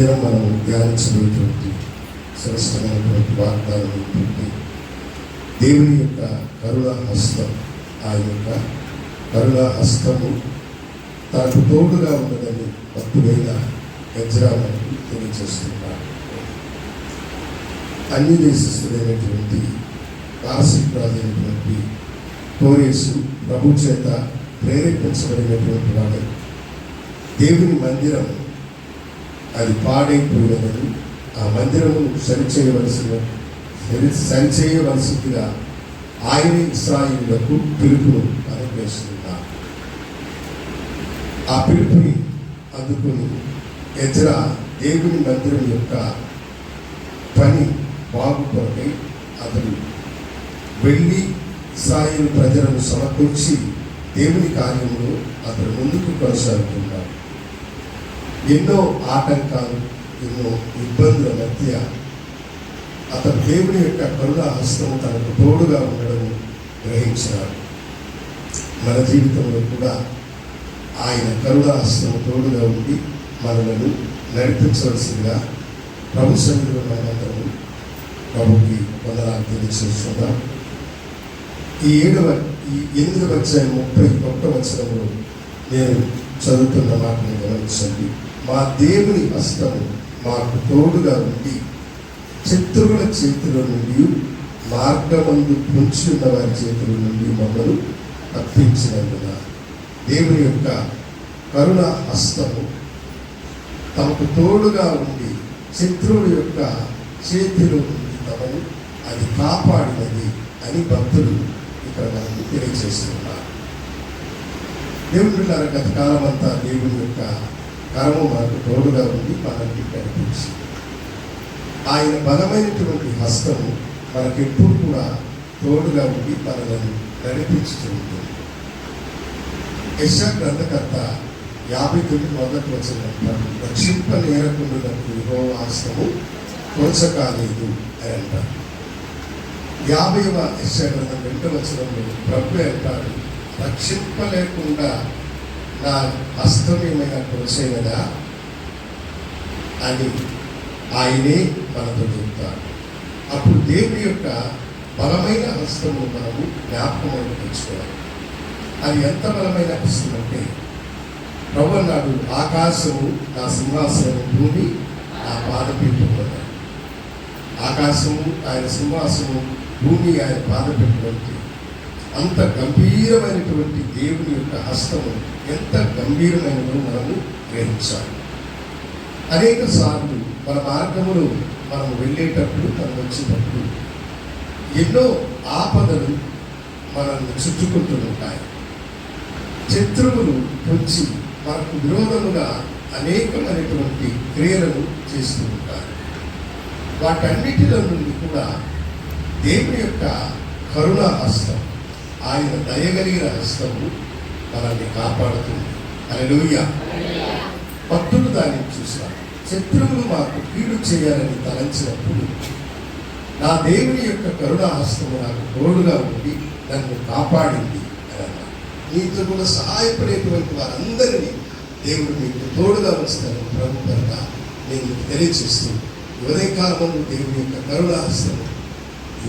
దినం మనం ధ్యానించినటువంటి శ్రేష్టమైనటువంటి వాగ్దానం ఏంటంటే దేవుని యొక్క కరుణ హస్తం ఆ యొక్క కరుణ హస్తము తనకు తోడుగా ఉన్నదని భక్తుడైన గజ్రా తెలియజేస్తున్నారు. అన్ని దేశస్తుడైనటువంటి కారసికురాజైనటువంటి కోరేసు ప్రభు చేత ప్రేరేపించబడినటువంటి వాడు. దేవుని మందిరం అది పాడైపోయినదని ఆ మందిరము సరిచేయవలసిన సరి సరిచేయవలసిందిగా ఆయన ఇస్రాయిలకు పిలుపును అనుగ్రహిస్తున్నారు ఆ పిలుపుని అందుకుని ఎజ్రా దేవుని మందిరం యొక్క పని బాగు కొరకై వెళ్ళి ఇస్రాయిల్ ప్రజలను సమకూర్చి దేవుని కార్యంలో అతను ముందుకు కొనసాగుతున్నాడు. ఎన్నో ఆటంకాలు ఎన్నో ఇబ్బందుల మధ్య అతను దేవుని యొక్క కరుణ హస్తం తనకు తోడుగా ఉండడం గ్రహించినాడు మన జీవితంలో కూడా ఆయన కరుణ హస్తం తోడుగా ఉండి మనలను నడిపించవలసిందిగా ప్రభు సన్నిధిలో మనందరము ప్రభుకి వందనాలు తెలియజేస్తున్నాం. ఈ ఏడవ ఈ ఎనిమిదవ అధ్యాయం ముప్పై ఒకటవ వచ్చరంలో నేను చదువుతున్న మాటను గమనించండి. మా దేవుని హస్తము మాకు తోడుగా ఉండి శత్రువుల చేతుల నుండి మార్గమందు పొంచి ఉన్న వారి చేతుల నుండి మమ్మల్ని తప్పించినందున దేవుని యొక్క కరుణ హస్తము తమకు తోడుగా ఉండి శత్రువుల యొక్క చేతిలో నుండి తమను అది కాపాడినది అని భక్తులు ఇక్కడ మనకు తెలియజేస్తున్నారు. దేవుడు గత కాలం అంతా దేవుని యొక్క కరము మనకు తోడుగా ఉంది మనకి కనిపించింది ఆయన బలమైనటువంటి హస్తము మనకెప్పుడు కూడా తోడుగా ఉండి మనలను నడిపించుతూ ఉంటుంది. యశా గ్రంథకర్త యాభై తొమ్మిది మొదటి వచ్చిన రక్షింప నేరకుండా యహో హస్తము తోచకాలేదు అని అంటారు. యాభైవ యశా గ్రంథం వెంట వచ్చినప్పుడు ప్రభు అంటాడు రక్షింపలేకుండా నా హస్తం ఏమైనా కదా అని ఆయనే మనతో చెప్తాడు అప్పుడు దేవుని యొక్క బలమైన హస్తము మనము జ్ఞాపకం తెచ్చుకోవాలి అది ఎంత బలమైన హస్తం అంటే ప్రభు అన్నాడు ఆకాశము నా సింహాసనం భూమి నా పాదపీఠం ఆకాశము ఆయన సింహాసనం భూమి ఆయన పాదపీఠం అంత గంభీరమైనటువంటి దేవుని యొక్క హస్తము ఎంత గంభీరమైనదో మనము గ్రహించాలి. అనేక సార్లు మన మార్గములు మనం వెళ్ళేటప్పుడు మనం వచ్చినప్పుడు ఎన్నో ఆపదలు మనల్ని చుట్టుకుంటూ ఉంటాయి. శత్రువులు వచ్చి మనకు విరోధముగా అనేకమైనటువంటి క్రియలను చేస్తూ ఉంటారు. వాటన్నిటిలో నుండి కూడా దేవుని యొక్క కరుణ హస్తం ఆయన దయగలిగిన హస్తము మనల్ని కాపాడుతుంది. అలెలుయ్య భక్తులు దాన్ని చూశారు శత్రువులు మాకు కీడు చేయాలని తలంచినప్పుడు నా దేవుని యొక్క కరుణ హస్తము నాకు తోడుగా ఉండి నన్ను కాపాడింది అని అన్నారు నీతో కూడా సహాయపడేటువంటి వారందరినీ దేవుడు మీకు తోడుగా ఉంచుతాను ప్రభు కనుక నేను మీకు తెలియచేస్తూ ఉదయ కాలంలో దేవుని యొక్క కరుణ హస్తము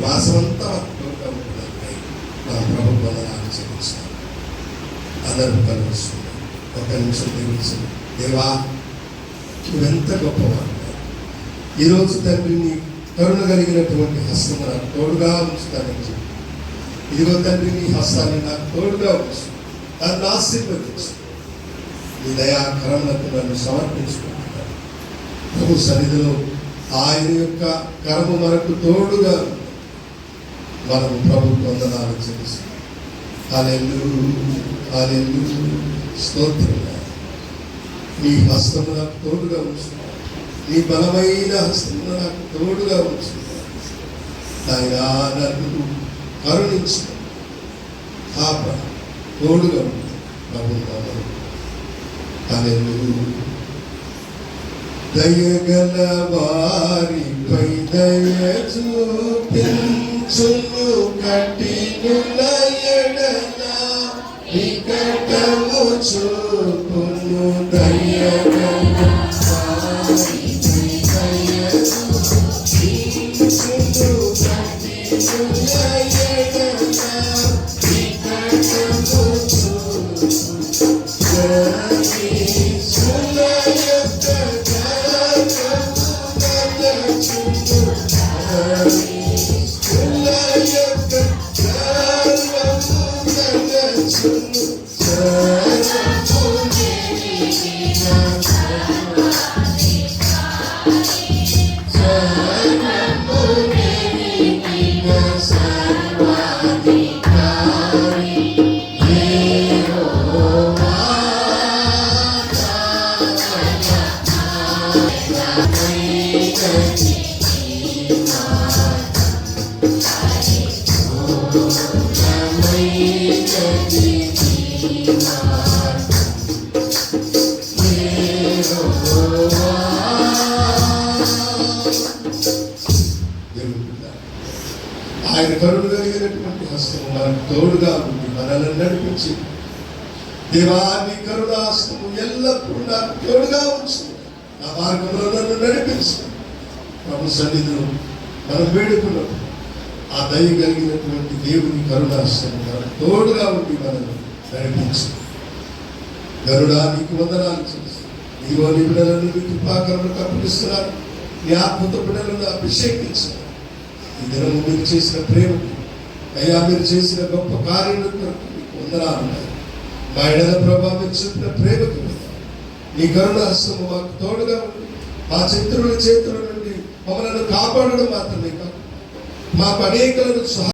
వాసమంతా మాకు తోడుగా ఉంటుందని మన ప్రభు వందనాలు చెల్లిస్తాను అందరూ కనిపిస్తుంది ఒక నిమిషం దేవుడు దేవా నువ్వెంత గొప్పవాడు ఈరోజు తండ్రి నీ కరుణ కలిగినటువంటి హస్తం నాకు తోడుగా ఉంచుతానని చెప్పి. ఇదిగో తండ్రి నీ హస్తాన్ని నాకు తోడుగా ఉంచు. నన్ను ఆశీర్వదించు. నీ దయాకరములకు నన్ను సమర్పించుకుంటున్నాను. ప్రభు సన్నిధిలో ఆయన యొక్క కరము మనకు తోడుగా మనము ప్రభు వందనాలు చేస్తాం అలెల్లు స్తోత్రం. నీ హస్తము నాకు తోడుగా ఉంచు. నీ బలమైన హస్తము నాకు తోడుగా ఉంచు. ఆయన నన్ను కరుణించు. కాప తోడుగా ఉంది ప్రభుత్వం దయగల వారిపై దయ చూపించును కఠినుల వికటము చూపును ఆయన కరుణ కలిగినటువంటి హస్తము మనకు తోడుగా ఉంది మనల్ని నడిపించి. దేవాన్ని కరుణాస్తము ఎల్లప్పుడూ నాకు తోడుగా ఉంచు నా మార్గంలో నన్ను నడిపించు. ప్రభు సన్నిధిలో మనం వేడుకున్నప్పుడు ఆ దయ కలిగినటువంటి దేవుని కరుణాస్తము తోడుగా ఉండి మనల్ని నడిపించు గరుడా నీకు వందనాలు చేస్తాను ఇదిగో నీ బిడ్డలను నీ కృపాకరణ కప్పిస్తున్నాను నీ ఆత్మత బిడ్డలను అభిషేకించారు ఈ దినము మీరు చేసిన ప్రేమకు అయ్యా మీరు చేసిన గొప్ప కార్యములకు నీకు వందనాలు ఉన్నాయి. మా ఎడల ప్రభావం మీరు చూపిన ప్రేమకు నీ కరుణ హస్తము మాకు తోడుగా ఉండి మా చిత్రుల చేతులను మమ్మల్ని కాపాడడం మాత్రమే కాదు. మాకు అనేకలను సహా